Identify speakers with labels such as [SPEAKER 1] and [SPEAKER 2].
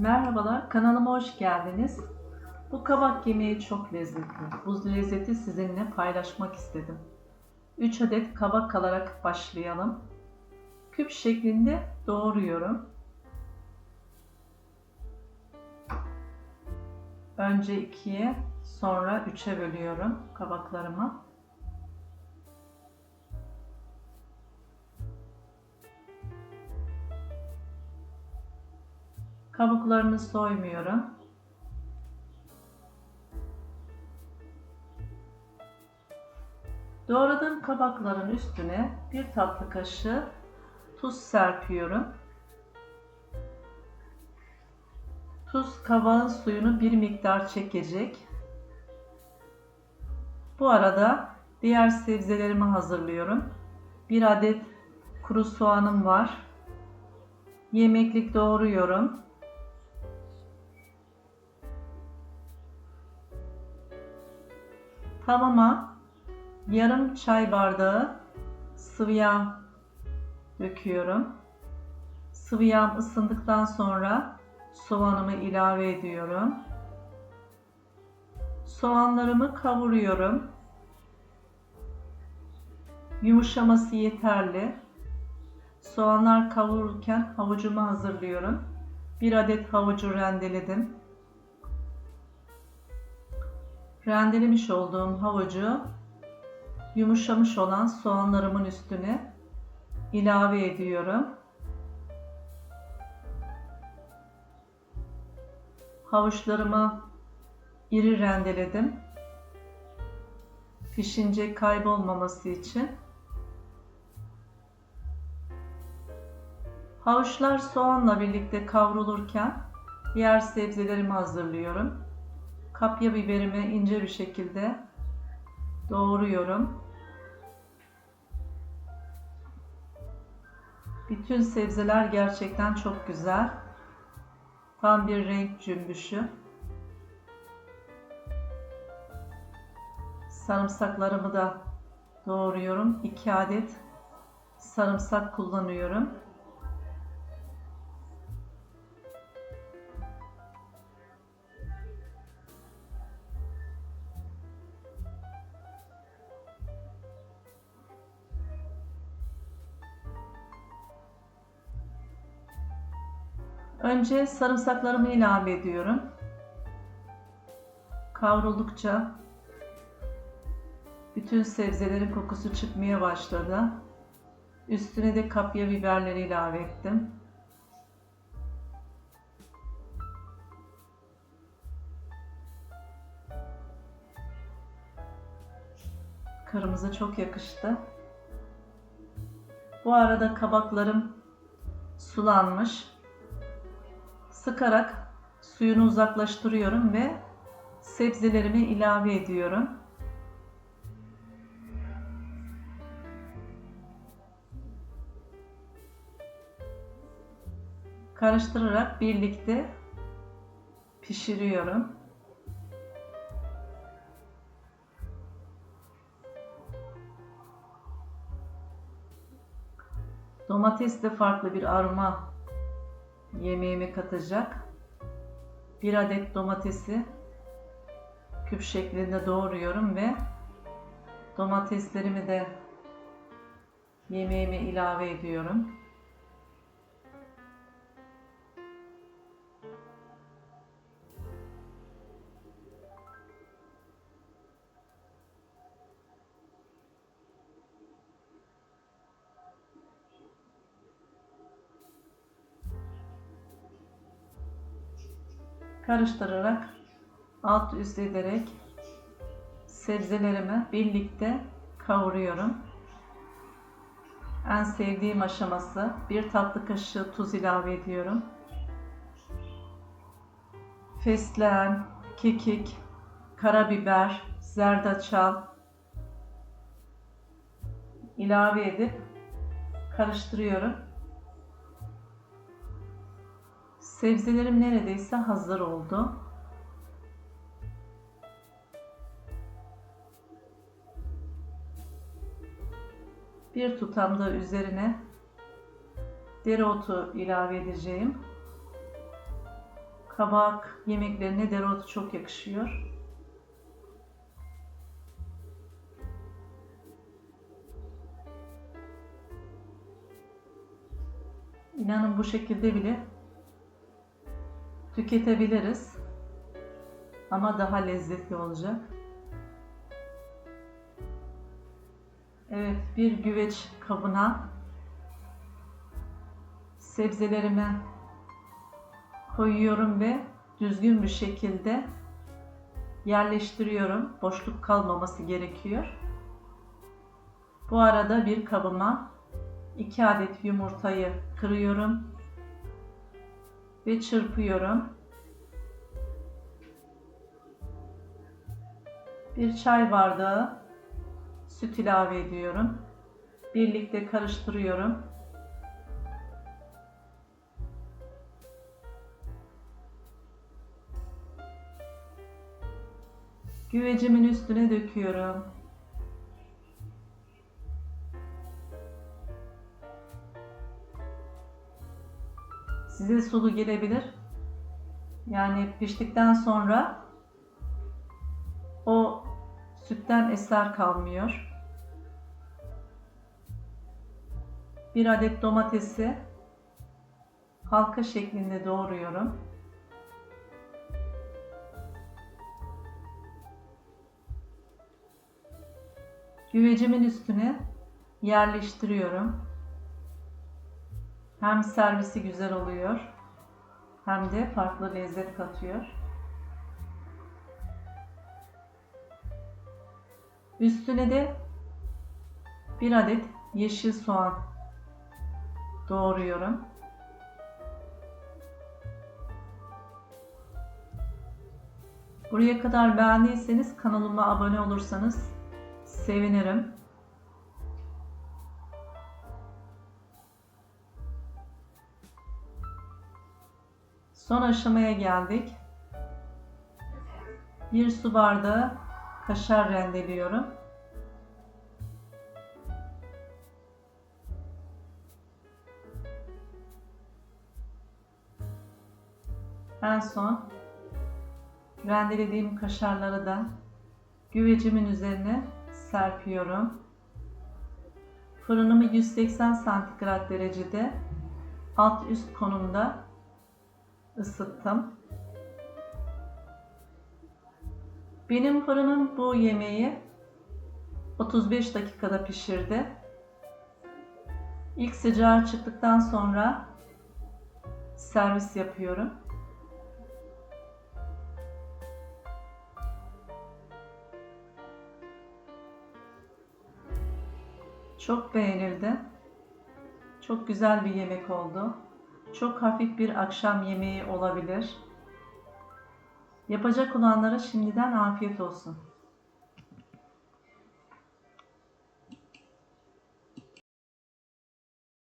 [SPEAKER 1] Merhabalar, kanalıma hoş geldiniz. Bu kabak yemeği çok lezzetli. Bu lezzeti sizinle paylaşmak istedim. 3 adet kabak kalarak başlayalım. Küp şeklinde doğruyorum. Önce 2'ye, sonra 3'e bölüyorum kabaklarımı. Kabuklarını soymuyorum. Doğradığım kabakların üstüne bir tatlı kaşığı tuz serpiyorum. Tuz kabağın suyunu bir miktar çekecek. Bu arada diğer sebzelerimi hazırlıyorum. Bir adet kuru soğanım var. Yemeklik doğruyorum. Tavama yarım çay bardağı sıvı yağ döküyorum. Sıvı yağ ısındıktan sonra soğanımı ilave ediyorum. Soğanlarımı kavuruyorum. Yumuşaması yeterli. Soğanlar kavururken havucumu hazırlıyorum. Bir adet havucu rendeledim. Rendelemiş olduğum havucu yumuşamış olan soğanlarımın üstüne ilave ediyorum. Havuçlarımı iri rendeledim. Pişince kaybolmaması için. Havuçlar soğanla birlikte kavrulurken diğer sebzelerimi hazırlıyorum. Kapya biberimi ince bir şekilde doğruyorum. Bütün sebzeler gerçekten çok güzel. Tam bir renk cümbüşü. Sarımsaklarımı da doğruyorum. 2 adet sarımsak kullanıyorum. Önce sarımsaklarımı ilave ediyorum. Kavruldukça bütün sebzelerin kokusu çıkmaya başladı. Üstüne de kapya biberleri ilave ettim. Kırmızı çok yakıştı. Bu arada kabaklarım sulanmış sıkarak suyunu uzaklaştırıyorum ve sebzelerimi ilave ediyorum. Karıştırarak birlikte pişiriyorum. Domates de farklı bir aroma yemeğime katacak. Bir adet domatesi küp şeklinde doğruyorum ve domateslerimi de yemeğime ilave ediyorum. Karıştırarak alt üst ederek sebzelerimi birlikte kavuruyorum. En sevdiğim aşaması bir tatlı kaşığı tuz ilave ediyorum. Fesleğen, kekik, karabiber, zerdeçal ilave edip karıştırıyorum. Sebzelerim neredeyse hazır oldu. Bir tutam da üzerine dereotu ilave edeceğim. Kabak yemeklerine dereotu çok yakışıyor. İnanın bu şekilde bile tüketebiliriz. Ama daha lezzetli olacak. Evet, bir güveç kabına sebzelerimi koyuyorum ve düzgün bir şekilde yerleştiriyorum. Boşluk kalmaması gerekiyor. Bu arada bir kabıma 2 adet yumurtayı kırıyorum ve çırpıyorum. Bir çay bardağı süt ilave ediyorum. Birlikte karıştırıyorum. Güvecimin üstüne döküyorum. Size sulu gelebilir. Yani piştikten sonra o sütten eser kalmıyor. Bir adet domatesi halka şeklinde doğruyorum. Güvecimin üstüne yerleştiriyorum. Hem servisi güzel oluyor hem de farklı lezzet katıyor. Üstüne de bir adet yeşil soğan doğruyorum. Buraya kadar beğendiyseniz kanalıma abone olursanız sevinirim. Son aşamaya geldik. Bir su bardağı kaşar rendeliyorum. En son rendelediğim kaşarları da güvecimin üzerine serpiyorum. Fırınımı 180 santigrat derecede alt üst konumda ısıttım. Benim fırınım bu yemeği 35 dakikada pişirdi. İlk sıcağı çıktıktan sonra servis yapıyorum. Çok beğenildi. Çok güzel bir yemek oldu. Çok hafif bir akşam yemeği olabilir. Yapacak olanlara şimdiden afiyet olsun.